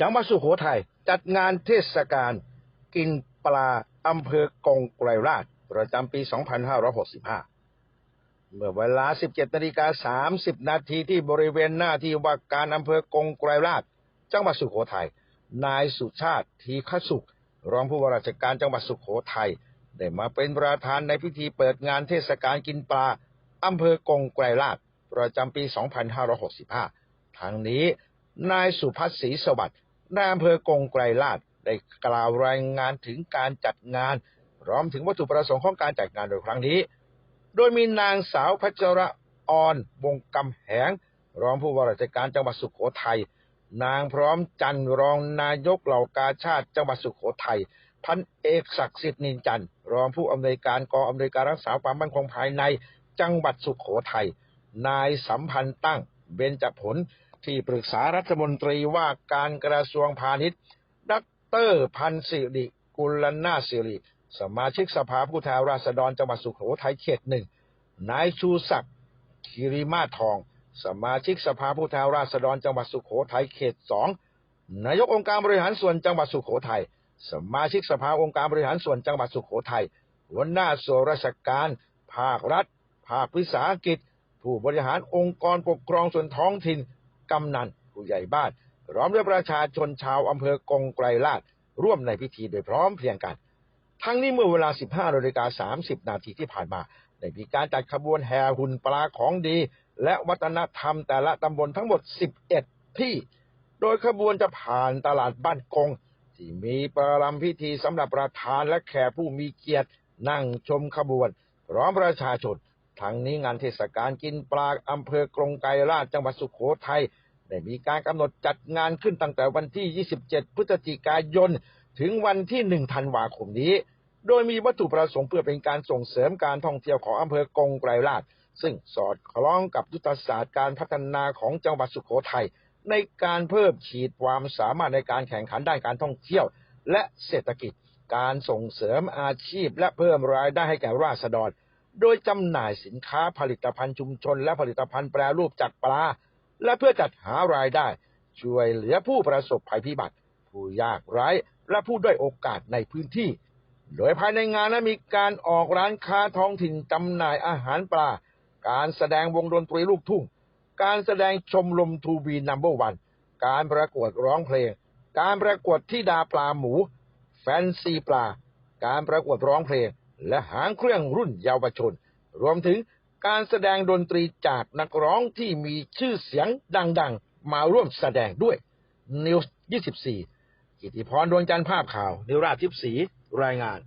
จังหวัดสุโขทัยจัดงานเทศกาลกินปลาอำเภอกงไกรราช ประจำปี 2565 เมื่อเวลา 17นาฬิกา30 นาทีที่บริเวณหน้าที่ว่าการอำเภอกงไกรราช จังหวัดสุโขทัย นายสุชาติทีฆสุข รองผู้ว่าราชการจังหวัดสุโขทัย ได้มาเป็นประธานในพิธีเปิดงานเทศกาลกินปลาอำเภอกงไกรราช ประจำปี 2565 ทางนี้ นายสุพัฒน์ศรีสวัสดิ์ นายอำเภอกงไกรราชได้กล่าวรายงานถึงการจัดงาน พร้อมถึงวัตถุประสงค์ของการจัดงานโดยครั้งนี้ โดยมีนางสาวพัชระออนวงกำแหง รองผู้ว่าราชการจังหวัดสุขโขทัยนางพร้อมจันรองนายกเหล่ากาชาติจังหวัดสุขโขทัยพันเอกศักดิ์สิทธิ์นินจันรองผู้อำนวยการกองอำนวยการรักษาความมั่นคงภายในจังหวัดสุขโขทัยนายสัมพันธ์ตั้ง เบญจผล ที่ปรึกษารัฐมนตรีว่าการกระทรวงพาณิชย์ดรพันธ์สิริกุลนาสิริ สมาชิกสภาผู้แทนราษฎรจังหวัดสุโขทัยเขตหนึ่งนายชูศักดิ์คิริมาทอง สมาชิกสภาผู้แทนราษฎรจังหวัดสุโขทัยเขตสองนายกองค์การบริหารส่วนจังหวัดสุโขทัยสมาชิกสภาองค์การบริหารส่วนจังหวัดสุโขทัยหัวหน้าส่วนราชการ ภาครัฐ ภาควิสาหกิจ ผู้บริหารองค์กรปกครองส่วนท้องถิ่นกำนันผู้ใหญ่บ้านพร้อมด้วยประชาชนชาวอำเภอกงไกรลาดร่วมในพิธีโดยพร้อมเพรียงกัน ทั้งนี้เมื่อเวลา 15นาฬิกา30 นาทีที่ผ่านมาได้มีการจัดขบวนแห่หุ่นปลาของดี และวัฒนธรรมแต่ละตำบลทั้งหมด 11 ที่ โดยขบวนจะผ่านตลาดบ้านกง ที่มีประรำพิธีสำหรับประธานและแขกผู้มีเกียรตินั่งชมขบวนพร้อมประชาชน ทั้งนี้งานเทศกาลกินปลาอำเภอกรงไกรราชจังหวัดสุโขทัยได้มีการกำหนดจัดงานขึ้นตั้งแต่วันที่ 27 พฤศจิกายน ถึงวันที่ 1 ธันวาคมนี้ โดยมีวัตถุประสงค์เพื่อเป็นการส่งเสริมการท่องเที่ยวของอำเภอกงไกรราช ซึ่งสอดคล้องกับยุทธศาสตร์การพัฒนาของจังหวัดสุโขทัยในการเพิ่มขีดความสามารถในการแข่งขันด้านการท่องเที่ยว และเศรษฐกิจ การส่งเสริมอาชีพ และเพิ่มรายได้ให้แก่ราษฎร โดยจำหน่ายสินค้าผลิตภัณฑ์ชุมชน และผลิตภัณฑ์แปรรูปจากปลา และเพื่อจัดหารายได้ ช่วยเหลือผู้ประสบภัยพิบัติ ผู้ยากไร้ และผู้ด้อยโอกาสในพื้นที่ โดยภายในงานนั้นมีการออกร้านค้าท้องถิ่นจำหน่ายอาหารปลา การแสดงวงดนตรีลูกทุ่ง การแสดงชมรมทูบีนัมเบอร์วัน การประกวดร้องเพลง การประกวดที่ดาปลาหมู แฟนซีปลา การประกวดร้องเพลง และหางเครื่องรุ่นเยาวชน รวมถึงการแสดงดนตรีจากนักร้องที่มีชื่อเสียงดังๆ มาร่วมแสดงด้วย News 24 กิติพรดวงจันทร์ภาพข่าว นิราชทิพย์ศรีรายงาน